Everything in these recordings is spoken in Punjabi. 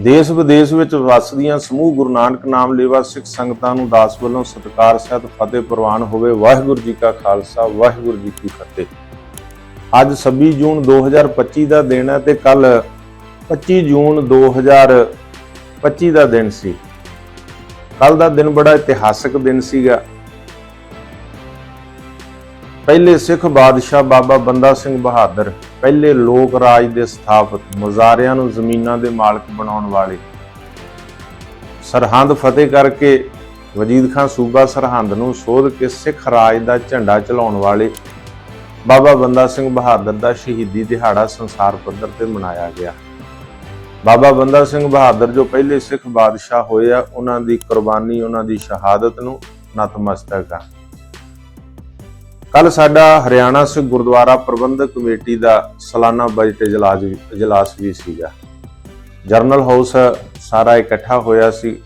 ਦੇਸ਼ ਵਿਦੇਸ਼ ਵਿੱਚ ਵਸਦੀਆਂ ਸਮੂਹ ਗੁਰੂ ਨਾਨਕ ਨਾਮ ਲੇਵਾ ਸਿੱਖ ਸੰਗਤਾਂ ਨੂੰ ਦਾਸ ਵੱਲੋਂ ਸਤਿਕਾਰ ਸਹਿਤ ਫਤਿਹ ਪ੍ਰਵਾਨ ਹੋਵੇ। ਵਾਹਿਗੁਰੂ ਜੀ ਕਾ ਖਾਲਸਾ, ਵਾਹਿਗੁਰੂ ਜੀ ਕੀ ਫਤਿਹ। ਅੱਜ 26 ਜੂਨ 2025 ਦਾ ਦਿਨ ਹੈ ਤੇ ਕੱਲ 25 ਜੂਨ 2025 ਦਾ ਦਿਨ ਸੀ। ਕੱਲ ਦਾ ਦਿਨ ਬੜਾ ਇਤਿਹਾਸਕ ਦਿਨ ਸੀਗਾ। ਪਹਿਲੇ ਸਿੱਖ ਬਾਦਸ਼ਾਹ ਬਾਬਾ ਬੰਦਾ ਸਿੰਘ ਬਹਾਦਰ, ਪਹਿਲੇ ਲੋਕ ਰਾਜ ਦੇ ਸਥਾਪਕ, ਮੁਜ਼ਾਰਿਆਂ ਨੂੰ ਜ਼ਮੀਨਾਂ ਦੇ ਮਾਲਕ ਬਣਾਉਣ ਵਾਲੇ। ਸਰਹੰਦ ਫਤਿਹ ਕਰਕੇ ਵਜੀਦ ਖਾਨ ਸੂਬਾ ਸਰਹੰਦ ਨੂੰ ਸੋਧ ਕੇ ਸਿੱਖ ਰਾਜ ਦਾ ਝੰਡਾ ਚਲਾਉਣ ਵਾਲੇ ਬਾਬਾ ਬੰਦਾ ਸਿੰਘ ਬਹਾਦਰ ਦਾ ਸ਼ਹੀਦੀ ਦਿਹਾੜਾ ਸੰਸਾਰ ਪੱਧਰ ਤੇ ਮਨਾਇਆ ਗਿਆ। ਬਾਬਾ ਬੰਦਾ ਸਿੰਘ ਬਹਾਦਰ ਜੋ ਪਹਿਲੇ ਸਿੱਖ ਬਾਦਸ਼ਾਹ ਹੋਏ ਆ, ਉਹਨਾਂ ਦੀ ਕੁਰਬਾਨੀ, ਉਹਨਾਂ ਦੀ ਸ਼ਹਾਦਤ ਨੂੰ ਨਤਮਸਤਕ ਆ। ਕੱਲ ਸਾਡਾ ਹਰਿਆਣਾ ਸਿੱਖ ਗੁਰਦੁਆਰਾ ਪ੍ਰਬੰਧਕ ਕਮੇਟੀ ਦਾ ਸਾਲਾਨਾ ਬਜਟ ਇਜਲਾਸ ਇਜਲਾਸ ਵੀ ਸੀਗਾ। ਜਰਨਲ ਹਾਊਸ ਸਾਰਾ ਇਕੱਠਾ ਹੋਇਆ ਸੀ।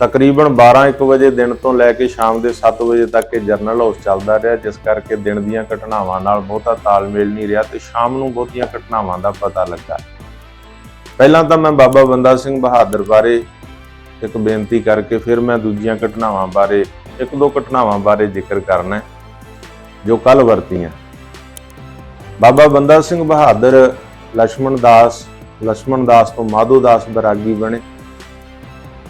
ਤਕਰੀਬਨ 12-1 ਵਜੇ ਦਿਨ ਤੋਂ ਲੈ ਕੇ ਸ਼ਾਮ ਦੇ 7 ਵਜੇ ਤੱਕ ਇਹ ਜਰਨਲ ਹਾਊਸ ਚੱਲਦਾ ਰਿਹਾ, ਜਿਸ ਕਰਕੇ ਦਿਨ ਦੀਆਂ ਘਟਨਾਵਾਂ ਨਾਲ ਬਹੁਤਾ ਤਾਲਮੇਲ ਨਹੀਂ ਰਿਹਾ ਤੇ ਸ਼ਾਮ ਨੂੰ ਬਹੁਤੀਆਂ ਘਟਨਾਵਾਂ ਦਾ ਪਤਾ ਲੱਗਾ। ਪਹਿਲਾਂ ਤਾਂ ਮੈਂ ਬਾਬਾ ਬੰਦਾ ਸਿੰਘ ਬਹਾਦਰ ਬਾਰੇ ਇੱਕ ਬੇਨਤੀ ਕਰਕੇ ਫਿਰ ਮੈਂ ਦੂਜੀਆਂ ਘਟਨਾਵਾਂ ਬਾਰੇ ਇੱਕ ਦੋ ਘਟਨਾਵਾਂ ਬਾਰੇ ਜ਼ਿਕਰ ਕਰਨਾ ਜੋ ਕੱਲ ਵਰਤੀਆਂ। ਬਾਬਾ ਬੰਦਾ ਸਿੰਘ ਬਹਾਦਰ ਲక్ష్మణ ਦਾਸ ਲక్ష్మణ ਦਾਸ ਤੋਂ ਮਾਧੋ ਦਾਸ ਬਰਾਗੀ ਬਣੇ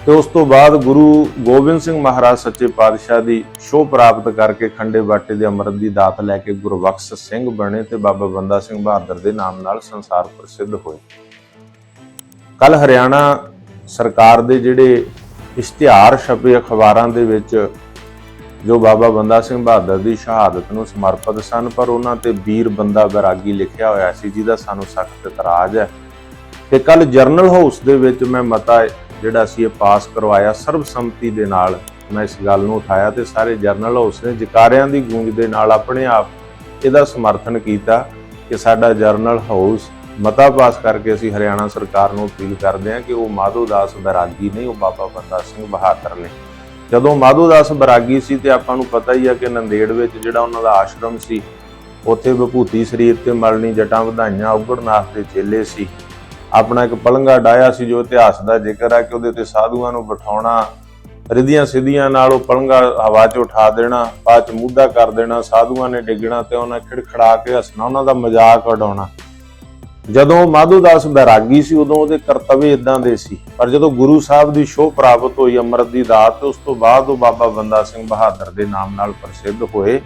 ਤੇ ਉਸ ਤੋਂ ਬਾਅਦ ਗੁਰੂ ਗੋਬਿੰਦ ਸਿੰਘ ਮਹਾਰਾਜ ਸੱਚੇ ਪਾਤਸ਼ਾਹ ਦੀ ਸ਼ੋਅ ਪ੍ਰਾਪਤ ਕਰਕੇ ਖੰਡੇ ਬਾਟੇ ਦੇ ਅੰਮ੍ਰਿਤ ਦੀ ਦਾਤ ਲੈ ਕੇ ਗੁਰਬਖਸ਼ ਸਿੰਘ ਬਣੇ ਤੇ ਬਾਬਾ ਬੰਦਾ ਸਿੰਘ ਬਹਾਦਰ ਦੇ ਨਾਮ ਨਾਲ ਸੰਸਾਰ ਪ੍ਰਸਿੱਧ ਹੋਏ। ਕੱਲ ਹਰਿਆਣਾ ਸਰਕਾਰ ਦੇ ਜਿਹੜੇ ਇਸ਼ਤਿਹਾਰ ਛਪੇ ਅਖਬਾਰਾਂ ਦੇ ਵਿੱਚ ਜੋ ਬਾਬਾ ਬੰਦਾ ਸਿੰਘ ਬਹਾਦਰ ਦੀ ਸ਼ਹਾਦਤ ਨੂੰ ਸਮਰਪਿਤ ਸਨ, ਪਰ ਉਹਨਾਂ ਤੇ ਵੀਰ ਬੰਦਾ ਬੈਰਾਗੀ ਲਿਖਿਆ ਹੋਇਆ ਸੀ, ਜਿਹਦਾ ਸਾਨੂੰ ਸਖਤ ਇਤਰਾਜ਼ ਹੈ। ਤੇ ਕੱਲ ਜਰਨਲ ਹਾਊਸ ਦੇ ਵਿੱਚ ਮੈਂ ਮਤਾ ਜਿਹੜਾ ਸੀ ਇਹ ਪਾਸ ਕਰਵਾਇਆ। ਸਰਬਸੰਮਤੀ ਦੇ ਨਾਲ ਮੈਂ ਇਸ ਗੱਲ ਨੂੰ ਉਠਾਇਆ ਤੇ ਸਾਰੇ ਜਰਨਲ ਹਾਊਸ ਨੇ ਜਕਾਰਿਆਂ ਦੀ ਗੂੰਜ ਦੇ ਨਾਲ ਆਪਣੇ ਆਪ ਇਹਦਾ ਸਮਰਥਨ ਕੀਤਾ ਕਿ ਸਾਡਾ ਜਰਨਲ ਹਾਊਸ ਮਤਾ ਪਾਸ ਕਰਕੇ ਅਸੀਂ ਹਰਿਆਣਾ ਸਰਕਾਰ ਨੂੰ ਅਪੀਲ ਕਰਦੇ ਹਾਂ ਕਿ ਉਹ ਮਾਧੋ ਦਾਸ ਬੈਰਾਗੀ ਨਹੀਂ, ਉਹ ਬਾਬਾ ਬੰਦਾ ਸਿੰਘ ਬਹਾਦਰ ਨੇ। ਜਦੋਂ ਮਾਧੋ ਦਾਸ ਬਰਾਗੀ ਸੀ ਤੇ ਆਪਾਂ ਨੂੰ ਪਤਾ ਹੀ ਆ ਕਿ ਨੰਦੇੜ ਵਿੱਚ ਜਿਹੜਾ ਉਹਨਾਂ ਦਾ ਆਸ਼ਰਮ ਸੀ, ਉੱਥੇ ਵਿਭੂਤੀ ਸਰੀਰ ਤੇ ਮਲਣੀ ਜਟਾਂ ਵਧਾਈਆਂ ਉਗੜਨਾਥ ਦੇ ਚੇਲੇ ਸੀ। ਆਪਣਾ ਇੱਕ ਪਲੰਗਾ ਡਾਇਆ ਸੀ ਜੋ ਇਤਿਹਾਸ ਦਾ ਜ਼ਿਕਰ ਹੈ ਕਿ ਉਹਦੇ ਤੇ ਸਾਧੂਆਂ ਨੂੰ ਬਿਠਾਉਣਾ, ਰਿਧੀਆਂ ਸਿੱਧੀਆਂ ਨਾਲ ਉਹ ਪਲੰਗਾ ਹਵਾ 'ਚ ਉਠਾ ਦੇਣਾ, ਬਾਅਦ 'ਚ ਮੁੱਦਾ ਕਰ ਦੇਣਾ, ਸਾਧੂਆਂ ਨੇ ਡਿੱਗਣਾ ਤੇ ਉਹਨਾਂ ਖਿੜਖੜਾ ਕੇ ਹੱਸਣਾ, ਉਹਨਾਂ ਦਾ ਮਜ਼ਾਕ ਉਡਾਉਣਾ। ਜਦੋਂ ਮਾਧੋ ਦਾਸ ਬੈਰਾਗੀ ਸੀ, ਉਦੋਂ ਉਹਦੇ ਕਰਤੱਵ ਇਦਾਂ ਦੇ ਸੀ। ਪਰ ਜਦੋਂ ਗੁਰੂ ਸਾਹਿਬ ਦੀ ਸ਼ੋਅ ਪ੍ਰਾਪਤ ਹੋਈ, ਅੰਮ੍ਰਿਤ ਦੀ ਦਾਤ ਤੇ ਉਸ ਤੋਂ ਬਾਅਦ ਉਹ ਬਾਬਾ ਬੰਦਾ ਸਿੰਘ ਬਹਾਦਰ ਦੇ ਨਾਮ ਨਾਲ ਪ੍ਰਸਿੱਧ ਹੋਏ,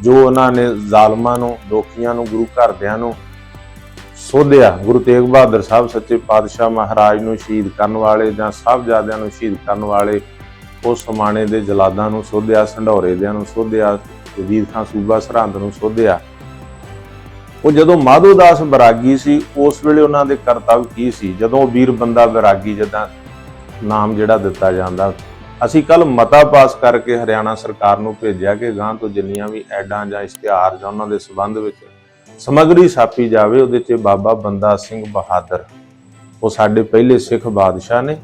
ਜੋ ਉਹਨਾਂ ਨੇ ਜ਼ਾਲਮਾਂ ਨੂੰ, ਦੋਖੀਆਂ ਨੂੰ, ਗੁਰੂ ਘਰਦਿਆਂ ਨੂੰ ਸੋਧਿਆ। ਗੁਰੂ ਤੇਗ ਬਹਾਦਰ ਸਾਹਿਬ ਸੱਚੇ ਪਾਤਸ਼ਾਹ ਮਹਾਰਾਜ ਨੂੰ ਸ਼ਹੀਦ ਕਰਨ ਵਾਲੇ ਜਾਂ ਸਾਹਿਬਜ਼ਾਦਿਆਂ ਨੂੰ ਸ਼ਹੀਦ ਕਰਨ ਵਾਲੇ ਉਸ ਸਮਾਣੇ ਦੇ ਜਲਾਦਾਂ ਨੂੰ ਸੋਧਿਆ, ਸੰਢੌਰੇ ਦਿਆਂ ਨੂੰ ਸੋਧਿਆ ਜਦੀਦ ਖਾਨ ਸੂਬਾ ਸਰਹੰਦ ਨੂੰ ਸੋਧਿਆ। ਉਹ ਜਦੋਂ ਮਾਧੋ ਦਾਸ ਬਰਾਗੀ ਸੀ, ਉਸ ਵੇਲੇ ਉਹਨਾਂ ਦੇ ਕਰਤੱਵ ਕੀ ਸੀ? ਜਦੋਂ ਵੀਰ ਬੰਦਾ ਬਰਾਗੀ ਜਦਾਂ ਨਾਮ ਜਿਹੜਾ ਦਿੱਤਾ ਜਾਂਦਾ, ਅਸੀਂ ਕੱਲ ਮਤਾ ਪਾਸ ਕਰਕੇ ਹਰਿਆਣਾ ਸਰਕਾਰ ਨੂੰ ਭੇਜਿਆ ਕਿ ਗਾਂ ਤੋਂ ਜਿੰਨੀਆਂ ਵੀ ਐਡਾਂ ਜਾਂ ਇਸ਼ਤਿਹਾਰ ਜਾਂ ਉਹਨਾਂ ਦੇ ਸਬੰਧ ਵਿੱਚ ਸਮਗਰੀ ਛਾਪੀ ਜਾਵੇ, ਉਹਦੇ 'ਚ ਬਾਬਾ ਬੰਦਾ ਸਿੰਘ ਬਹਾਦਰ। ਉਹ ਸਾਡੇ ਪਹਿਲੇ ਸਿੱਖ ਬਾਦਸ਼ਾਹ ਨੇ।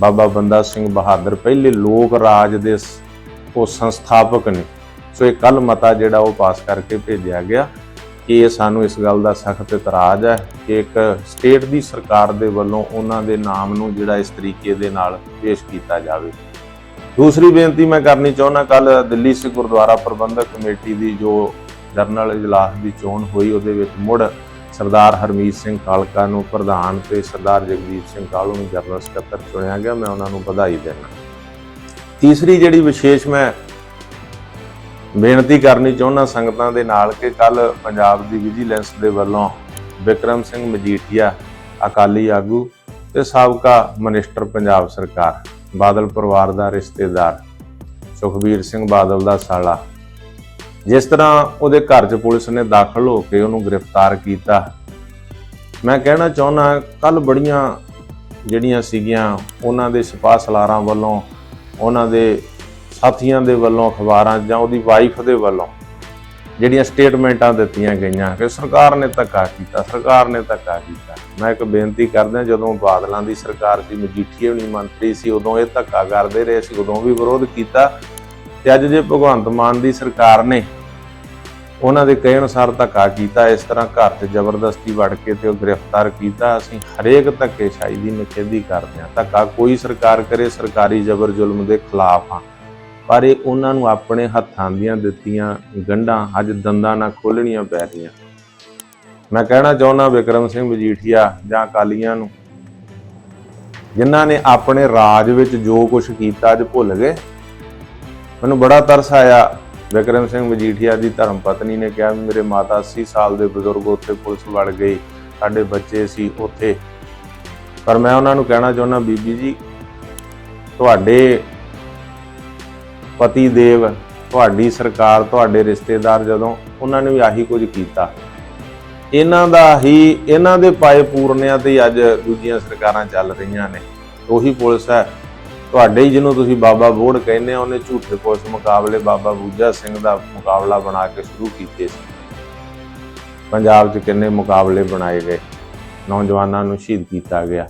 ਬਾਬਾ ਬੰਦਾ ਸਿੰਘ ਬਹਾਦਰ ਪਹਿਲੇ ਲੋਕ ਰਾਜ ਦੇ ਉਹ ਸੰਸਥਾਪਕ ਨੇ। ਸੋ ਇਹ ਕੱਲ ਮਤਾ ਜਿਹੜਾ ਉਹ ਪਾਸ ਕਰਕੇ ਭੇਜਿਆ ਗਿਆ। ਕਿ ਸਾਨੂੰ ਇਸ ਗੱਲ ਦਾ ਸਖਤ ਇਤਰਾਜ਼ ਹੈ ਕਿ ਇੱਕ ਸਟੇਟ ਦੀ ਸਰਕਾਰ ਦੇ ਵੱਲੋਂ ਉਹਨਾਂ ਦੇ ਨਾਮ ਨੂੰ ਜਿਹੜਾ ਇਸ ਤਰੀਕੇ ਦੇ ਨਾਲ ਪੇਸ਼ ਕੀਤਾ ਜਾਵੇ। ਦੂਸਰੀ ਬੇਨਤੀ ਮੈਂ ਕਰਨੀ ਚਾਹੁੰਦਾ ਕੱਲ ਦਿੱਲੀ ਸਿੱਖ ਗੁਰਦੁਆਰਾ ਪ੍ਰਬੰਧਕ ਕਮੇਟੀ ਦੀ ਜੋ ਜਰਨਲ ਇਜਲਾਸ ਦੀ ਚੋਣ ਹੋਈ, ਉਹਦੇ ਵਿੱਚ ਮੁੜ ਸਰਦਾਰ ਹਰਮੀਤ ਸਿੰਘ ਕਾਲਕਾ ਨੂੰ ਪ੍ਰਧਾਨ ਤੇ ਸਰਦਾਰ ਜਗਦੀਪ ਸਿੰਘ ਕਾਲੂ ਨੂੰ ਜਨਰਲ ਸਕੱਤਰ ਚੁਣਿਆ ਗਿਆ। ਮੈਂ ਉਹਨਾਂ ਨੂੰ ਵਧਾਈ ਦਿੰਦਾ। ਤੀਸਰੀ ਜਿਹੜੀ ਵਿਸ਼ੇਸ਼ ਮੈਂ ਬੇਨਤੀ ਕਰਨੀ ਚਾਹੁੰਦਾ ਸੰਗਤਾਂ ਦੇ ਨਾਲ ਕਿ ਕੱਲ ਪੰਜਾਬ ਦੀ ਵਿਜੀਲੈਂਸ ਦੇ ਵੱਲੋਂ ਵਿਕਰਮ ਸਿੰਘ ਮਜੀਠੀਆ, ਅਕਾਲੀ ਆਗੂ ਤੇ ਸਾਬਕਾ ਮਨਿਸਟਰ ਪੰਜਾਬ ਸਰਕਾਰ, ਬਾਦਲ ਪਰਿਵਾਰ ਦਾ ਰਿਸ਼ਤੇਦਾਰ, ਸੁਖਬੀਰ ਸਿੰਘ ਬਾਦਲ ਦਾ ਸਾਲਾ। ਜਿਸ ਤਰ੍ਹਾਂ ਉਹਦੇ ਘਰ 'ਚ ਪੁਲਿਸ ਨੇ ਦਾਖਲ ਹੋ ਕੇ ਉਹਨੂੰ ਗ੍ਰਿਫਤਾਰ ਕੀਤਾ। ਮੈਂ ਕਹਿਣਾ ਚਾਹੁੰਦਾ ਕੱਲ ਬੜੀਆਂ ਜਿਹੜੀਆਂ ਸੀਗੀਆਂ, ਉਹਨਾਂ ਦੇ ਸਿਪਾਹ ਸਲਾਰਾਂ ਵੱਲੋਂ ਉਹਨਾਂ ਦੇ ਸਾਥੀਆਂ ਦੇ ਵੱਲੋਂ, ਅਖਬਾਰਾਂ ਜਾਂ ਉਹਦੀ ਵਾਈਫ ਦੇ ਵੱਲੋਂ ਜਿਹੜੀਆਂ ਸਟੇਟਮੈਂਟਾਂ ਦਿੱਤੀਆਂ ਗਈਆਂ ਕਿ ਸਰਕਾਰ ਨੇ ਧੱਕਾ ਕੀਤਾ, ਸਰਕਾਰ ਨੇ ਧੱਕਾ ਕੀਤਾ। ਮੈਂ ਇੱਕ ਬੇਨਤੀ ਕਰਦਾ, ਜਦੋਂ ਬਾਦਲਾਂ ਦੀ ਸਰਕਾਰ ਸੀ, ਮਜੀਠੀਏ ਵੀ ਮੰਤਰੀ ਸੀ, ਉਦੋਂ ਇਹ ਧੱਕਾ ਕਰਦੇ ਰਹੇ ਸੀ, ਉਦੋਂ ਵੀ ਵਿਰੋਧ ਕੀਤਾ। ਤੇ ਅੱਜ ਜੇ ਭਗਵੰਤ ਮਾਨ ਦੀ ਸਰਕਾਰ ਨੇ ਉਹਨਾਂ ਦੇ ਕਹੇ ਅਨੁਸਾਰ ਧੱਕਾ ਕੀਤਾ, ਇਸ ਤਰ੍ਹਾਂ ਘਰ 'ਚ ਜ਼ਬਰਦਸਤੀ ਵੜ ਕੇ ਤੇ ਉਹ ਗ੍ਰਿਫਤਾਰ ਕੀਤਾ, ਅਸੀਂ ਹਰੇਕ ਧੱਕੇਸ਼ਾਹੀ ਦੀ ਨਿਖੇਧੀ ਕਰਦੇ ਹਾਂ। ਧੱਕਾ ਕੋਈ ਸਰਕਾਰ ਕਰੇ, ਸਰਕਾਰੀ ਜ਼ਬਰ ਜ਼ੁਲਮ ਦੇ ਖਿਲਾਫ ਹਾਂ। ਪਰ ਇਹ ਉਹਨਾਂ ਨੂੰ ਆਪਣੇ ਹੱਥਾਂ ਦੀਆਂ ਦਿੱਤੀਆਂ ਗੰਢਾਂ ਅੱਜ ਦੰਦਾਂ ਨਾਲ ਖੋਲਣੀਆਂ ਪੈ ਰਹੀਆਂ। ਮੈਂ ਕਹਿਣਾ ਚਾਹੁੰਦਾ ਵਿਕਰਮ ਸਿੰਘ ਮਜੀਠੀਆ ਜਾਂ ਅਕਾਲੀਆਂ ਨੂੰ, ਜਿਨ੍ਹਾਂ ਨੇ ਆਪਣੇ ਰਾਜ ਵਿੱਚ ਜੋ ਕੁਝ ਕੀਤਾ ਅੱਜ ਭੁੱਲ ਗਏ। ਮੈਨੂੰ ਬੜਾ ਤਰਸ ਆਇਆ ਵਿਕਰਮ ਸਿੰਘ ਮਜੀਠੀਆ ਦੀ ਧਰਮ ਪਤਨੀ ਨੇ ਕਿਹਾ ਵੀ ਮੇਰੇ ਮਾਤਾ 80 ਸਾਲ ਦੇ ਬਜ਼ੁਰਗ ਉੱਥੇ ਪੁਲਿਸ ਵੜ ਗਈ, ਸਾਡੇ ਬੱਚੇ ਸੀ ਉੱਥੇ। ਪਰ ਮੈਂ ਉਹਨਾਂ ਨੂੰ ਕਹਿਣਾ ਚਾਹੁੰਦਾ, ਬੀਬੀ ਜੀ, ਤੁਹਾਡੇ ਪਤੀ ਦੇਵ, ਤੁਹਾਡੀ ਸਰਕਾਰ, ਤੁਹਾਡੇ ਰਿਸ਼ਤੇਦਾਰ ਜਦੋਂ ਉਹਨਾਂ ਨੇ ਵੀ ਆਹੀ ਕੁਝ ਕੀਤਾ। ਇਹਨਾਂ ਦਾ ਹੀ, ਇਹਨਾਂ ਦੇ ਪਾਏ ਪੂਰਨਿਆਂ ਤੇ ਅੱਜ ਦੂਜੀਆਂ ਸਰਕਾਰਾਂ ਚੱਲ ਰਹੀਆਂ ਨੇ। ਉਹੀ ਪੁਲਿਸ ਹੈ। ਤੁਹਾਡੇ ਹੀ ਜਿਹਨੂੰ ਤੁਸੀਂ ਬਾਬਾ ਬੋੜ ਕਹਿੰਦੇ ਆ, ਉਹਨੇ ਝੂਠੇ ਪੁਲਿਸ ਮੁਕਾਬਲੇ ਬਾਬਾ ਬੂਜਾ ਸਿੰਘ ਦਾ ਮੁਕਾਬਲਾ ਬਣਾ ਕੇ ਸ਼ੁਰੂ ਕੀਤੇ ਸੀ। ਪੰਜਾਬ 'ਚ ਕਿੰਨੇ ਮੁਕਾਬਲੇ ਬਣਾਏ ਗਏ। ਨੌਜਵਾਨਾਂ ਨੂੰ ਸ਼ਹੀਦ ਕੀਤਾ ਗਿਆ।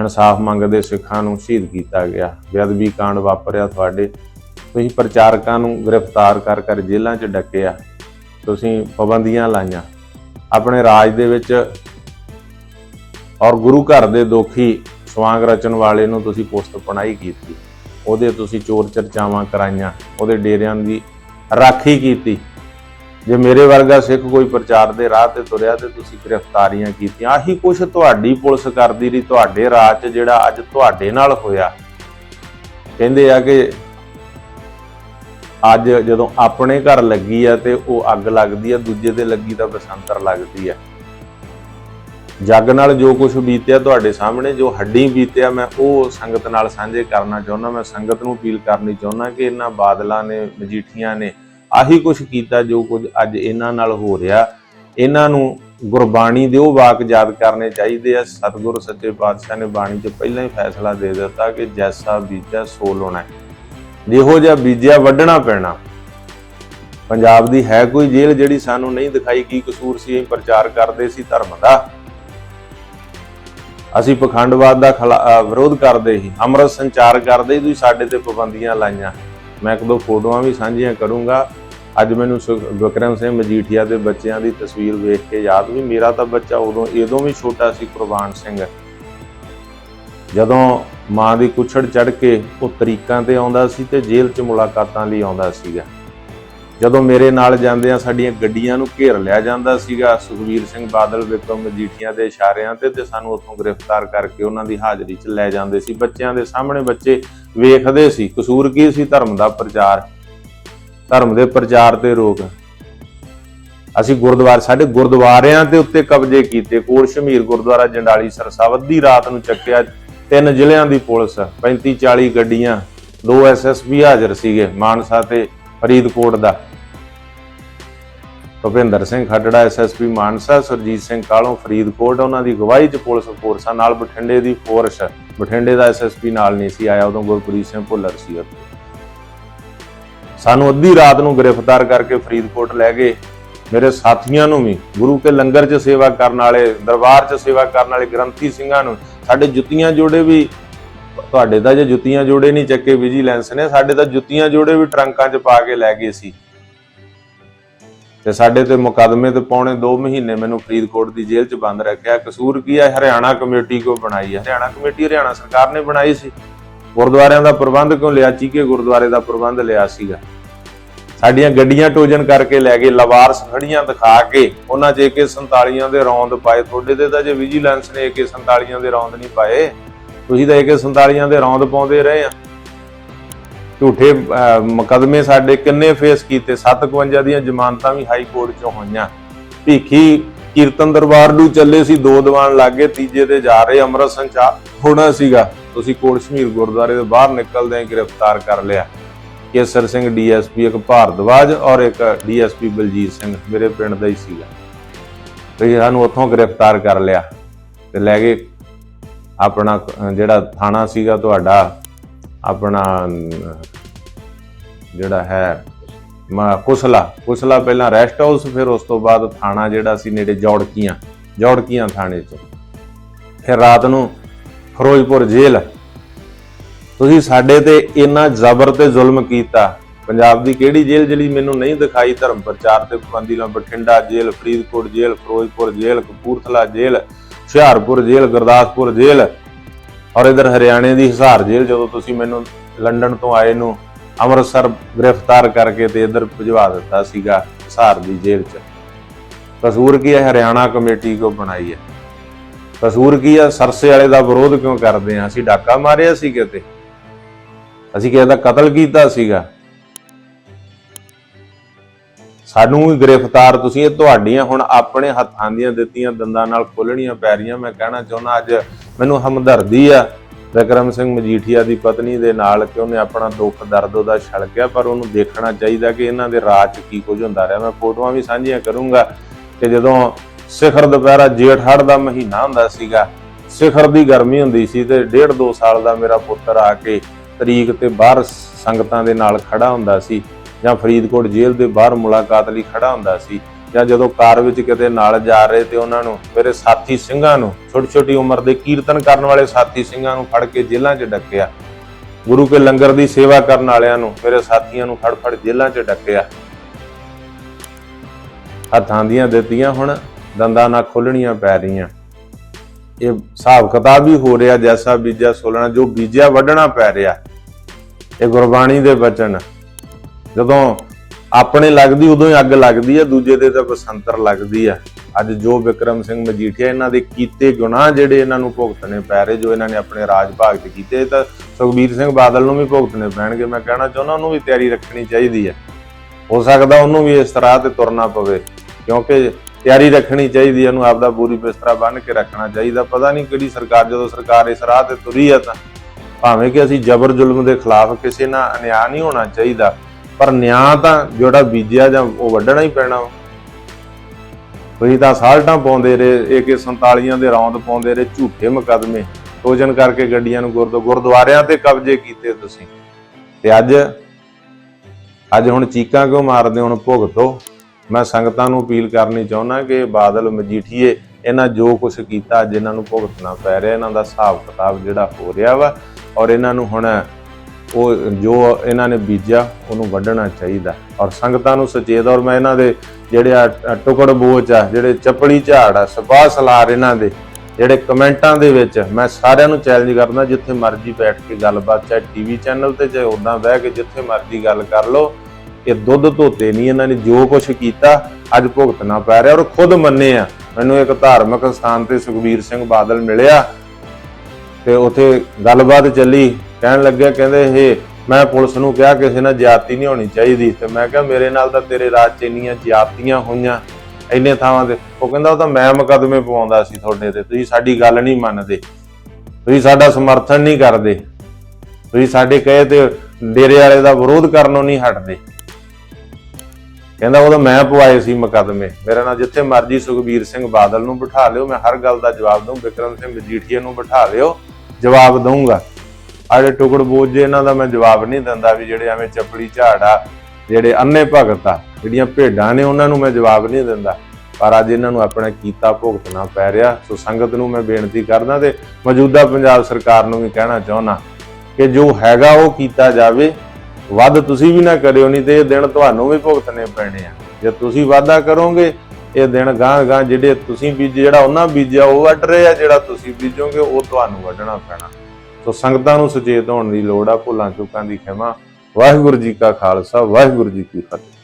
ਇਨਸਾਫ ਮੰਗਦੇ ਸਿੱਖਾਂ ਨੂੰ ਸ਼ਹੀਦ ਕੀਤਾ ਗਿਆ। ਬੇਅਦਬੀ ਕਾਂਡ ਵਾਪਰਿਆ, ਤੁਹਾਡੇ ਤੁਸੀਂ ਪ੍ਰਚਾਰਕਾਂ ਨੂੰ ਗ੍ਰਿਫਤਾਰ ਕਰ ਕਰ ਜੇਲ੍ਹਾਂ 'ਚ ਡੱਕਿਆ। ਤੁਸੀਂ ਪਾਬੰਦੀਆਂ ਲਾਈਆਂ। ਆਪਣੇ ਰਾਜ ਦੇ ਵਿੱਚ ਔਰ ਗੁਰੂ ਘਰ ਦੇ ਦੋਖੀ ਸਵਾਂਗ ਰਚਨ ਵਾਲੇ ਨੂੰ ਤੁਸੀਂ ਪੁਸਤ ਪਣਾਈ ਕੀਤੀ। ਉਹਦੇ ਤੁਸੀਂ ਚੋਰ ਚਰਚਾਵਾਂ ਕਰਾਈਆਂ। ਉਹਦੇ ਡੇਰਿਆਂ ਦੀ ਰਾਖੀ ਕੀਤੀ। ਜੇ ਮੇਰੇ ਵਰਗਾ ਸਿੱਖ ਕੋਈ ਪ੍ਰਚਾਰ ਦੇ ਰਾਹ ਤੇ ਤੁਰਿਆ ਤੇ ਤੁਸੀਂ ਗ੍ਰਿਫਤਾਰੀਆਂ ਕੀਤੀਆਂ, ਆਹੀ ਕੁਝ ਤੁਹਾਡੀ ਪੁਲਿਸ ਕਰਦੀ ਰਹੀ। ਤੁਹਾਡੇ ਰਾਜ 'ਚ ਜਿਹੜਾ ਅੱਜ ਤੁਹਾਡੇ ਨਾਲ ਹੋਇਆ। ਕਹਿੰਦੇ ਆ ਕਿ ਅੱਜ ਜਦੋਂ ਆਪਣੇ ਘਰ ਲੱਗੀ ਆ ਤੇ ਉਹ ਅੱਗ ਲੱਗਦੀ ਆ, ਦੂਜੇ ਤੇ ਲੱਗੀ ਤਾਂ ਬਸੰਤਰ ਲੱਗਦੀ ਆ। ਜੱਗ ਨਾਲ ਜੋ ਕੁਝ ਬੀਤਿਆ ਤੁਹਾਡੇ ਸਾਹਮਣੇ, ਜੋ ਹੱਡੀ ਬੀਤਿਆ, ਮੈਂ ਉਹ ਸੰਗਤ ਨਾਲ ਸਾਂਝੇ ਕਰਨਾ ਚਾਹੁੰਦਾ। ਮੈਂ ਸੰਗਤ ਨੂੰ ਅਪੀਲ ਕਰਨੀ ਚਾਹੁੰਦਾ ਕਿ ਇਹਨਾਂ ਬਾਦਲਾਂ ਨੇ, ਮਜੀਠੀਆਂ ਨੇ ਆਹੀ ਕੁਝ ਕੀਤਾ, ਜੋ ਕੁਝ ਅੱਜ ਇਹਨਾਂ ਨਾਲ ਹੋ ਰਿਹਾ। ਇਹਨਾਂ ਨੂੰ ਗੁਰਬਾਣੀ ਦੇ ਉਹ ਵਾਕ ਯਾਦ ਕਰਨੇ ਚਾਹੀਦੇ ਆ। ਸਤਿਗੁਰੂ ਸੱਚੇ ਪਾਤਸ਼ਾਹ ਨੇ ਬਾਣੀ 'ਚ ਪਹਿਲਾਂ ਹੀ ਫੈਸਲਾ ਦੇ ਦਿੱਤਾ ਕਿ ਜੈਸਾ ਬੀਜਾ, ਸੋ ਲਾਉਣਾ ਹੈ ਜਿਹੋ ਜਿਹਾ ਬੀਜਿਆ ਵੱਢਣਾ ਪੈਣਾ। ਪੰਜਾਬ ਦੀ ਹੈ ਕੋਈ ਜੇਲ੍ਹ ਜਿਹੜੀ ਸਾਨੂੰ ਨਹੀਂ ਦਿਖਾਈ ਕੀ ਕਸੂਰ ਸੀ, ਅਸੀਂ ਪ੍ਰਚਾਰ ਕਰਦੇ ਸੀ ਧਰਮ ਦਾ। ਅਸੀਂ ਪਖੰਡਵਾਦ ਦਾ ਵਿਰੋਧ ਕਰਦੇ ਸੀ, ਅੰਮ੍ਰਿਤ ਸੰਚਾਰ ਕਰਦੇ ਸੀ, ਤੁਸੀਂ ਸਾਡੇ ਤੇ ਪਾਬੰਦੀਆਂ ਲਾਈਆਂ। ਮੈਂ ਇੱਕ ਦੋ ਫੋਟੋਆਂ ਵੀ ਸਾਂਝੀਆਂ ਕਰੂੰਗਾ। ਅੱਜ ਮੈਨੂੰ ਸੁਖ- ਵਿਕਰਮ ਸਿੰਘ ਮਜੀਠੀਆ ਦੇ ਬੱਚਿਆਂ ਦੀ ਤਸਵੀਰ ਵੇਖ ਕੇ ਯਾਦ ਵੀ ਮੇਰਾ ਤਾਂ ਬੱਚਾ ਉਦੋਂ ਇਦੋਂ ਵੀ ਛੋਟਾ ਸੀ ਕੁਰਬਾਨ ਸਿੰਘ। ਜਦੋਂ ਮਾਂ ਦੀ ਕੁਛੜ ਚੜ ਕੇ ਉਹ ਤਰੀਕਾਂ ਤੇ ਆਉਂਦਾ ਸੀ ਤੇ ਜੇਲ੍ਹ 'ਚ ਮੁਲਾਕਾਤਾਂ ਲਈ ਆਉਂਦਾ ਸੀਗਾ। ਜਦੋਂ ਮੇਰੇ ਨਾਲ ਜਾਂਦਿਆਂ ਸਾਡੀਆਂ ਗੱਡੀਆਂ ਨੂੰ ਘੇਰ ਲਿਆ ਜਾਂਦਾ ਸੀਗਾ ਸੁਖਵੀਰ ਸਿੰਘ ਬਾਦਲ ਵਿਕਰਮ ਮਜੀਠੀਆਂ ਦੇ ਇਸ਼ਾਰਿਆਂ ਤੇ ਤੇ ਸਾਨੂੰ ਉੱਥੋਂ ਗ੍ਰਿਫਤਾਰ ਕਰਕੇ ਉਹਨਾਂ ਦੀ ਹਾਜ਼ਰੀ 'ਚ ਲੈ ਜਾਂਦੇ ਸੀ। ਬੱਚਿਆਂ ਦੇ ਸਾਹਮਣੇ ਬੱਚੇ ਵੇਖਦੇ ਸੀ, ਕਸੂਰ ਕੀ ਸੀ? ਧਰਮ ਦਾ ਪ੍ਰਚਾਰ, ਧਰਮ ਦੇ ਪ੍ਰਚਾਰ ਤੇ ਰੋਕ। ਅਸੀਂ ਗੁਰਦੁਆਰੇ, ਸਾਡੇ ਗੁਰਦੁਆਰਿਆਂ ਦੇ ਉੱਤੇ ਕਬਜ਼ੇ ਕੀਤੇ। ਕੋਲ ਸ਼ਮੀਰ ਗੁਰਦੁਆਰਾ, ਜੰਡਾਲੀ ਸਰਸਾ, ਅੱਧੀ ਰਾਤ ਨੂੰ ਚੱਕਿਆ ਤਿੰਨ ਜ਼ਿਲ੍ਹਿਆਂ ਦੀ ਪੁਲਿਸ 35 40 ਗੱਡੀਆਂ, ਦੋ ਐਸਐਸਪੀ ਹਾਜ਼ਰ ਸੀਗੇ ਮਾਨਸਾ ਤੇ ਫਰੀਦਕੋਟ ਦਾ। ਭੁਪਿੰਦਰ ਸਿੰਘ ਖੱਟੜਾ ਐਸਐਸਪੀ ਮਾਨਸਾ, ਸੁਰਜੀਤ ਸਿੰਘ ਕਾਲੋਂ ਫਰੀਦਕੋਟ, ਉਹਨਾਂ ਦੀ ਗਵਾਹੀ 'ਚ ਪੁਲਿਸ ਫੋਰਸਾਂ ਨਾਲ ਬਠਿੰਡੇ ਦੀ ਫੋਰਸ, ਬਠਿੰਡੇ ਦਾ ਐਸਐਸਪੀ ਨਾਲ ਨਹੀਂ ਸੀ ਆਇਆ, ਉਦੋਂ ਗੁਰਪ੍ਰੀਤ ਸਿੰਘ ਭੁੱਲਰ ਸੀ ਉੱਥੇ। ਸਾਨੂੰ ਅੱਧੀ ਰਾਤ ਨੂੰ ਗ੍ਰਿਫਤਾਰ ਕਰਕੇ ਫਰੀਦਕੋਟ ਲੈ ਗਏ। ਮੇਰੇ ਸਾਥੀਆਂ ਨੂੰ ਵੀ, ਗੁਰੂ ਕੇ ਲੰਗਰ 'ਚ ਸੇਵਾ ਕਰਨ ਵਾਲੇ, ਦਰਬਾਰ 'ਚ ਸੇਵਾ ਕਰਨ ਵਾਲੇ ਗ੍ਰੰਥੀ ਸਿੰਘਾਂ ਨੂੰ ਸਾਡੇ ਜੁੱਤੀਆਂ ਜੋੜੇ ਵੀ ਤੁਹਾਡੇ ਤਾਂ ਜੇ ਜੁੱਤੀਆਂ ਜੋੜੇ ਨਹੀਂ ਚੱਕੇ ਵਿਜੀਲੈਂਸ ਨੇ, ਸਾਡੇ ਤਾਂ ਜੁੱਤੀਆਂ ਜੋੜੇ ਵੀ ਟਰੰਕਾਂ 'ਚ ਪਾ ਕੇ ਲੈ ਗਏ ਸੀ। ਤੇ ਸਾਡੇ ਤੇ ਮੁਕੱਦਮੇ ਤੇ ਪੌਣੇ 2 ਮਹੀਨੇ ਮੈਨੂੰ ਫਰੀਦਕੋਟ ਦੀ ਜੇਲ੍ਹ 'ਚ ਬੰਦ ਰੱਖਿਆ। ਕਸੂਰ ਕੀ ਹੈ ਹਰਿਆਣਾ ਕਮੇਟੀ ਕੋ ਬਣਾਈ ਹੈ ਹਰਿਆਣਾ ਕਮੇਟੀ ਹਰਿਆਣਾ ਸਰਕਾਰ ਨੇ ਬਣਾਈ ਸੀ। ਗੁਰਦੁਆਰਿਆਂ ਦਾ ਪ੍ਰਬੰਧ ਕਿਉਂ ਲਿਆ? ਚੀਕੇ ਗੁਰਦੁਆਰੇ ਦਾ ਪ੍ਰਬੰਧ ਲਿਆ ਸੀਗਾ। ਸਾਡੀਆਂ ਗੱਡੀਆਂ ਟੋਜਨ ਕਰਕੇ ਲੈ ਗਏ ਲਵਾਰਸ ਖੜੀਆਂ ਦਿਖਾ ਕੇ ਉਹਨਾਂ 'ਚ AK47 ਦੇ ਰੌਂਦ ਪਾਏ। ਤੁਹਾਡੇ ਤੇ ਤਾਂ ਜੇ ਵਿਜੀਲੈਂਸ ਨੇ AK47 ਦੇ ਰੌਂਦ ਨਹੀਂ ਪਾਏ ਤੁਸੀਂ ਤਾਂ AK47 ਦੇ ਰੌਂਦ ਪਾਉਂਦੇ ਰਹੇ ਆ। ਝੂਠੇ ਅਹ, ਮੁਕੱਦਮੇ ਸਾਡੇ ਕਿੰਨੇ ਫੇਸ ਕੀਤੇ 751 ਦੀਆਂ ਜ਼ਮਾਨਤਾਂ ਵੀ ਹਾਈ ਕੋਰਟ 'ਚੋਂ ਹੋਈਆਂ। ਭੀਖੀ ਕੀਰਤਨ ਦਰਬਾਰ ਨੂੰ ਚੱਲੇ ਸੀ ਦੋ ਦੀਵਾਨ ਲੱਗੇ ਤੀਜੇ ਤੇ ਜਾ ਰਹੇ ਅੰਮ੍ਰਿਤ ਸੰਚਾਰ ਹੋਣਾ ਸੀਗਾ। ਤੁਸੀਂ ਕੋਟ ਸ਼ਮੀਰ ਗੁਰਦੁਆਰੇ ਦੇ ਬਾਹਰ ਨਿਕਲਦੇ ਗ੍ਰਿਫਤਾਰ ਕਰ ਲਿਆ। ਕੇਸਰ ਸਿੰਘ, ਡੀਐਸਪੀ, ਇੱਕ ਭਾਰਦਵਾਜ ਔਰ ਇੱਕ ਡੀਐਸਪੀ ਬਲਜੀਤ ਸਿੰਘ ਮੇਰੇ ਪਿੰਡ ਦਾ ਹੀ ਸੀਗਾ। ਤੇ ਸਾਨੂੰ ਉੱਥੋਂ ਗ੍ਰਿਫਤਾਰ ਕਰ ਲਿਆ ਤੇ ਲੈ ਗਏ ਆਪਣਾ ਜਿਹੜਾ ਥਾਣਾ ਸੀਗਾ ਤੁਹਾਡਾ, ਆਪਣਾ ਜਿਹੜਾ ਹੈ, ਮ- ਕੁਸਲਾ। ਕੁਸਲਾ ਪਹਿਲਾਂ ਰੈਸਟ ਹਾਊਸ, ਫਿਰ ਉਸ ਤੋਂ ਬਾਅਦ ਥਾਣਾ ਜਿਹੜਾ ਸੀ ਨੇੜੇ ਜੌੜਕੀਆਂ ਜੌੜਕੀਆਂ ਥਾਣੇ 'ਚ। ਫਿਰ ਰਾਤ ਨੂੰ ਫਿਰੋਜ਼ਪੁਰ ਜੇਲ੍ਹ ਤੁਸੀਂ ਸਾਡੇ ਤੇ ਇੰਨਾ ਜ਼ਬਰ ਤੇ ਜ਼ੁਲਮ ਕੀਤਾ। ਪੰਜਾਬ ਦੀ ਕਿਹੜੀ ਜੇਲ੍ਹ ਜਿਹੜੀ ਮੈਨੂੰ ਨਹੀਂ ਦਿਖਾਈ, ਧਰਮ ਪ੍ਰਚਾਰ ਤੇ ਪਾਬੰਦੀ ਨਾਲ ਬਠਿੰਡਾ ਜੇਲ੍ਹ, ਫਰੀਦਕੋਟ ਜੇਲ੍ਹ, ਫਿਰੋਜ਼ਪੁਰ ਜੇਲ੍ਹ, ਕਪੂਰਥਲਾ ਜੇਲ੍ਹ, ਹੁਸ਼ਿਆਰਪੁਰ ਜੇਲ੍ਹ, ਗੁਰਦਾਸਪੁਰ ਜੇਲ੍ਹ ਔਰ ਇਧਰ ਹਰਿਆਣੇ ਦੀ ਹਿਸਾਰ ਜੇਲ੍ਹ, ਜਦੋਂ ਤੁਸੀਂ ਮੈਨੂੰ ਲੰਡਨ ਤੋਂ ਆਏ ਨੂੰ ਅੰਮ੍ਰਿਤਸਰ ਗ੍ਰਿਫਤਾਰ ਕਰਕੇ ਤੇ ਇਧਰ ਭਜਵਾ ਦਿੱਤਾ ਸੀਗਾ ਹਿਸਾਰ ਦੀ ਜੇਲ੍ਹ 'ਚ। ਕਸੂਰ ਕੀ ਹੈ? ਹਰਿਆਣਾ ਕਮੇਟੀ ਕੋ ਬਣਾਈ ਹੈ। ਕਸੂਰ ਕੀ ਹੈ? ਸਰਸੇ ਵਾਲੇ ਦਾ ਵਿਰੋਧ ਕਿਉਂ ਕਰਦੇ ਆ ਅਸੀਂ ਡਾਕਾ ਮਾਰਿਆ ਸੀ ਕਿਤੇ? ਅਸੀਂ ਕਿਸੇ ਦਾ ਕਤਲ ਕੀਤਾ ਸੀਗਾ। ਸਾਨੂੰ ਵੀ ਗ੍ਰਿਫਤਾਰ ਤੁਸੀਂ ਇਹ ਤੁਹਾਡੀਆਂ ਹੁਣ ਆਪਣੇ ਹੱਥਾਂ ਦੀਆਂ ਦਿੱਤੀਆਂ ਦੰਦਾਂ ਨਾਲ ਖੋਲਣੀਆਂ ਪੈ ਰਹੀਆਂ। ਮੈਂ ਕਹਿਣਾ ਚਾਹੁੰਦਾ ਅੱਜ ਮੈਨੂੰ ਹਮਦਰਦੀ ਆ ਵਿਕਰਮ ਸਿੰਘ ਮਜੀਠੀਆ ਦੀ ਪਤਨੀ ਦੇ ਨਾਲ ਕਿ ਉਹਨੇ ਆਪਣਾ ਦੁੱਖ ਦਰਦ ਉਹਦਾ ਛਲਕਿਆ ਪਰ ਉਹਨੂੰ ਦੇਖਣਾ ਚਾਹੀਦਾ ਕਿ ਇਹਨਾਂ ਦੇ ਰਾਜ 'ਚ ਕੀ ਕੁਝ ਹੁੰਦਾ ਰਿਹਾ। ਮੈਂ ਫੋਟੋਆਂ ਵੀ ਸਾਂਝੀਆਂ ਕਰੂੰਗਾ ਕਿ ਜਦੋਂ ਸਿਖਰ ਦੁਪਹਿਰਾ ਜੇਠ ਹੜ੍ਹ ਦਾ ਮਹੀਨਾ ਹੁੰਦਾ ਸੀਗਾ, ਸਿਖਰ ਦੀ ਗਰਮੀ ਹੁੰਦੀ ਸੀ ਤੇ ਡੇਢ ਦੋ ਸਾਲ ਦਾ ਮੇਰਾ ਪੁੱਤਰ ਆ ਕੇ ਤਰੀਕ ਤੇ ਬਾਹਰ ਸੰਗਤਾਂ ਦੇ ਨਾਲ ਖੜਾ ਹੁੰਦਾ ਸੀ ਜਾਂ ਫਰੀਦਕੋਟ ਜੇਲ੍ਹ ਦੇ ਬਾਹਰ ਮੁਲਾਕਾਤ ਲਈ ਖੜਾ ਹੁੰਦਾ ਸੀ ਜਾਂ ਜਦੋਂ ਕਾਰ ਵਿੱਚ ਕਿਤੇ ਨਾਲ ਜਾ ਰਹੇ ਤੇ ਉਹਨਾਂ ਨੂੰ, ਮੇਰੇ ਸਾਥੀ ਸਿੰਘਾਂ ਨੂੰ ਛੋਟੀ ਛੋਟੀ ਉਮਰ ਦੇ ਕੀਰਤਨ ਕਰਨ ਵਾਲੇ ਸਾਥੀ ਸਿੰਘਾਂ ਨੂੰ ਫੜ ਕੇ ਜੇਲ੍ਹਾਂ 'ਚ ਡੱਕਿਆ। ਗੁਰੂ ਕੇ ਲੰਗਰ ਦੀ ਸੇਵਾ ਕਰਨ ਵਾਲਿਆਂ ਨੂੰ ਮੇਰੇ ਸਾਥੀਆਂ ਨੂੰ ਫੜ ਫੜ ਜੇਲ੍ਹਾਂ 'ਚ ਡੱਕਿਆ। ਹੱਥਾਂ ਦੀਆਂ ਦਿੱਤੀਆਂ ਹੁਣ, ਦੰਦਾਂ ਨਾ ਖੋਲਣੀਆਂ ਪੈ ਰਹੀਆਂ। ਇਹ ਹਿਸਾਬ ਕਿਤਾਬ ਵੀ ਹੋ ਰਿਹਾ, ਜੈਸਾ ਬੀਜਾ ਸੋਲਣਾ, ਜੋ ਬੀਜਿਆ ਵੱਢਣਾ ਪੈ ਰਿਹਾ। ਇਹ ਗੁਰਬਾਣੀ ਦੇ ਬਚਨ। ਜਦੋਂ ਆਪਣੇ ਲੱਗਦੀ, ਉਦੋਂ ਹੀ ਅੱਗ ਲੱਗਦੀ ਹੈ ਦੂਜੇ ਦੇ ਤਾਂ ਬਸੰਤਰ ਲੱਗਦੀ ਹੈ ਅੱਜ ਜੋ ਵਿਕਰਮ ਸਿੰਘ ਮਜੀਠੀਆ ਇਹਨਾਂ ਦੇ ਕੀਤੇ ਗੁਨਾਹ ਜਿਹੜੇ ਇਹਨਾਂ ਨੂੰ ਭੁਗਤਣੇ ਪੈ ਰਹੇ, ਜੋ ਇਹਨਾਂ ਨੇ ਆਪਣੇ ਰਾਜ ਭਾਗ 'ਚ ਕੀਤੇ ਤਾਂ ਸੁਖਬੀਰ ਸਿੰਘ ਬਾਦਲ ਨੂੰ ਵੀ ਭੁਗਤਣੇ ਪੈਣਗੇ। ਮੈਂ ਕਹਿਣਾ ਚਾਹੁੰਦਾ, ਉਹਨੂੰ ਵੀ ਤਿਆਰੀ ਰੱਖਣੀ ਚਾਹੀਦੀ ਹੈ ਹੋ ਸਕਦਾ ਉਹਨੂੰ ਵੀ ਇਸ ਤਰ੍ਹਾਂ ਤੇ ਤੁਰਨਾ ਪਵੇ, ਕਿਉਂਕਿ ਤਿਆਰੀ ਰੱਖਣੀ ਚਾਹੀਦੀ ਹੈ ਉਹਨੂੰ ਆਪਦਾ ਪੂਰੀ ਬਿਸਤਰਾ ਬੰਨ੍ਹ ਕੇ ਰੱਖਣਾ ਚਾਹੀਦਾ। ਪਤਾ ਨਹੀਂ ਕਿਹੜੀ ਸਰਕਾਰ, ਜਦੋਂ ਸਰਕਾਰ ਇਸ ਰਾਹ ਤੇ ਤੁਰੀ ਹੈ ਤਾਂ ਭਾਵੇਂ ਕਿ ਅਸੀਂ ਜ਼ਬਰ ਜ਼ੁਲਮ ਦੇ ਖਿਲਾਫ ਕਿਸੇ ਨਾਲ ਅਨਿਆਂ ਨਹੀਂ ਹੋਣਾ ਚਾਹੀਦਾ, ਪਰ ਨਿਆਂ ਤਾਂ ਜਿਹੜਾ ਬੀਜਿਆ ਜਾਂ ਉਹ ਵੱਢਣਾ ਹੀ ਪੈਣਾ ਤੁਸੀਂ ਤਾਂ ਸਾਲਟਾਂ ਪਾਉਂਦੇ ਰਹੇ AK47 ਦੇ ਰੌਂਦ ਪਾਉਂਦੇ ਰਹੇ, ਝੂਠੇ ਮੁਕਦਮੇ ਟੋਜਨ ਕਰਕੇ ਗੱਡੀਆਂ ਨੂੰ ਗੁਰਦੁਆਰਿਆਂ ਤੇ ਕਬਜ਼ੇ ਕੀਤੇ ਤੁਸੀਂ। ਤੇ ਅੱਜ ਅੱਜ ਹੁਣ ਚੀਕਾਂ ਕਿਉਂ ਮਾਰਦੇ ਹੋ? ਹੁਣ ਭੁਗਤੋ। ਮੈਂ ਸੰਗਤਾਂ ਨੂੰ ਅਪੀਲ ਕਰਨੀ ਚਾਹੁੰਦਾ ਕਿ ਬਾਦਲ ਮਜੀਠੀਏ, ਇਹਨਾਂ ਜੋ ਕੁਝ ਕੀਤਾ, ਅੱਜ ਇਹਨਾਂ ਨੂੰ ਭੁਗਤਣਾ ਪੈ ਰਿਹਾ, ਇਹਨਾਂ ਦਾ ਹਿਸਾਬ ਕਿਤਾਬ ਜਿਹੜਾ ਹੋ ਰਿਹਾ ਵਾ ਔਰ ਇਹਨਾਂ ਨੂੰ ਹੁਣ ਉਹ ਜੋ ਇਹਨਾਂ ਨੇ ਬੀਜਿਆ, ਉਹਨੂੰ ਵੱਢਣਾ ਚਾਹੀਦਾ। ਔਰ ਸੰਗਤਾਂ ਨੂੰ ਸੁਚੇਤ ਔਰ ਮੈਂ ਇਹਨਾਂ ਦੇ ਜਿਹੜੇ ਆ ਟੁਕੜ ਬੋਚ ਆ, ਜਿਹੜੇ ਚੱਪੜੀ ਝਾੜ ਆ, ਸਪਾਹ ਸਲਾਰ ਇਹਨਾਂ ਦੇ, ਜਿਹੜੇ ਕਮੈਂਟਾਂ ਦੇ ਵਿੱਚ ਮੈਂ ਸਾਰਿਆਂ ਨੂੰ ਚੈਲੰਜ ਕਰਦਾ, ਜਿੱਥੇ ਮਰਜ਼ੀ ਬੈਠ ਕੇ ਗੱਲਬਾਤ, ਚਾਹੇ ਟੀਵੀ ਚੈਨਲ ਤੇ, ਚਾਹੇ ਉਦਾਂ ਬਹਿ ਕੇ ਜਿੱਥੇ ਮਰਜ਼ੀ ਗੱਲ ਕਰ ਲਓ। ਇਹ ਦੁੱਧ ਧੋਤੇ ਨਹੀਂ, ਇਹਨਾਂ ਨੇ ਜੋ ਕੁਝ ਕੀਤਾ, ਅੱਜ ਭੁਗਤਣਾ ਪੈ ਰਿਹਾ ਔਰ ਖੁਦ ਮੰਨੇ ਆ। ਮੈਨੂੰ ਇੱਕ ਧਾਰਮਿਕ ਸਥਾਨ ਤੇ ਸੁਖਬੀਰ ਸਿੰਘ ਬਾਦਲ ਮਿਲਿਆ। ਤੇ ਉੱਥੇ ਗੱਲਬਾਤ ਚੱਲੀ, ਕਹਿਣ ਲੱਗਿਆ, ਕਹਿੰਦੇ ਇਹ ਮੈਂ ਪੁਲਿਸ ਨੂੰ ਕਿਹਾ ਕਿਸੇ ਨਾਲ ਜ਼ਿਆਦਤੀ ਨਹੀਂ ਹੋਣੀ ਚਾਹੀਦੀ। ਤੇ ਮੈਂ ਕਿਹਾ, ਮੇਰੇ ਨਾਲ ਤਾਂ ਤੇਰੇ ਰਾਜ 'ਚ ਇੰਨੀਆਂ ਜ਼ਿਆਦਤੀਆਂ ਹੋਈਆਂ, ਇੰਨੇ ਥਾਵਾਂ ਤੇ। ਉਹ ਕਹਿੰਦਾ, ਉਹ ਤਾਂ ਮੈਂ ਮੁਕੱਦਮੇ ਪਵਾਉਂਦਾ ਸੀ ਤੁਹਾਡੇ ਤੇ। ਤੁਸੀਂ ਸਾਡੀ ਗੱਲ ਨਹੀਂ ਮੰਨਦੇ। ਤੁਸੀਂ ਸਾਡਾ ਸਮਰਥਨ ਨਹੀਂ ਕਰਦੇ। ਤੁਸੀਂ ਸਾਡੇ ਕਹੇ ਤੇ ਡੇਰੇ ਵਾਲੇ ਦਾ ਵਿਰੋਧ ਕਰਨੋਂ ਨਹੀਂ ਹਟਦੇ। ਕਹਿੰਦਾ ਉਹ ਤਾਂ ਮੈਂ ਪਵਾਏ ਸੀ ਮੁਕੱਦਮੇ। ਮੇਰੇ ਨਾਲ ਜਿੱਥੇ ਮਰਜ਼ੀ ਸੁਖਬੀਰ ਸਿੰਘ ਬਾਦਲ ਨੂੰ ਬਿਠਾ ਲਿਓ, ਮੈਂ ਹਰ ਗੱਲ ਦਾ ਜਵਾਬ ਦਊਂ, ਵਿਕਰਮ ਸਿੰਘ ਮਜੀਠੀਆ ਨੂੰ ਬਿਠਾ ਲਿਓ। ਜਵਾਬ ਦਊਂਗਾ। ਆੜੇ ਟੁਕੜ ਬੋਝ ਜੇ ਇਹਨਾਂ ਦਾ ਮੈਂ ਜਵਾਬ ਨਹੀਂ ਦਿੰਦਾ ਵੀ ਜਿਹੜੇ ਐਵੇਂ ਚੱਪੜੀ ਝਾੜਾ ਜਿਹੜੇ ਅੰਨੇ ਭਗਤ ਆ, ਜਿਹੜੀਆਂ ਭੇਡਾਂ ਨੇ ਉਹਨਾਂ ਨੂੰ ਮੈਂ ਜਵਾਬ ਨਹੀਂ ਦਿੰਦਾ। ਪਰ ਅੱਜ ਇਹਨਾਂ ਨੂੰ ਆਪਣਾ ਕੀਤਾ ਭੁਗਤਣਾ ਪੈ ਰਿਹਾ, ਸੋ ਸੰਗਤ ਨੂੰ ਮੈਂ ਬੇਨਤੀ ਕਰਦਾ ਤੇ ਮੌਜੂਦਾ ਪੰਜਾਬ ਸਰਕਾਰ ਨੂੰ ਵੀ ਕਹਿਣਾ ਚਾਹੁੰਦਾ ਕਿ ਜੋ ਹੈਗਾ ਉਹ ਕੀਤਾ ਜਾਵੇ। ਵੱਧ ਤੁਸੀਂ ਵੀ ਨਾ ਕਰਿਓ, ਨਹੀਂ ਤੇ ਇਹ ਦਿਨ ਤੁਹਾਨੂੰ ਵੀ ਭੁਗਤਣੇ ਪੈਣੇ ਆ। ਜੇ ਤੁਸੀਂ ਵਾਅਦਾ ਕਰੋਗੇ ਇਹ ਦਿਨ ਗਾਂ ਗਾਂ ਜਿਹੜੇ ਤੁਸੀਂ ਬੀਜ, ਜਿਹੜਾ ਉਹਨਾਂ ਬੀਜਿਆ, ਉਹ ਵੱਢ ਰਹੇ ਆ, ਜਿਹੜਾ ਤੁਸੀਂ ਬੀਜੋਗੇ, ਉਹ ਤੁਹਾਨੂੰ ਵੱਢਣਾ ਪੈਣਾ। ਸੋ ਸੰਗਤਾਂ ਨੂੰ ਸੁਚੇਤ ਹੋਣ ਦੀ ਲੋੜ ਆ, ਭੁੱਲਾਂ ਚੁੱਕਾਂ ਦੀ ਖਿਮਾ। ਵਾਹਿਗੁਰੂ ਜੀ ਕਾ ਖਾਲਸਾ, ਵਾਹਿਗੁਰੂ ਜੀ ਕੀ ਫਤਿਹ।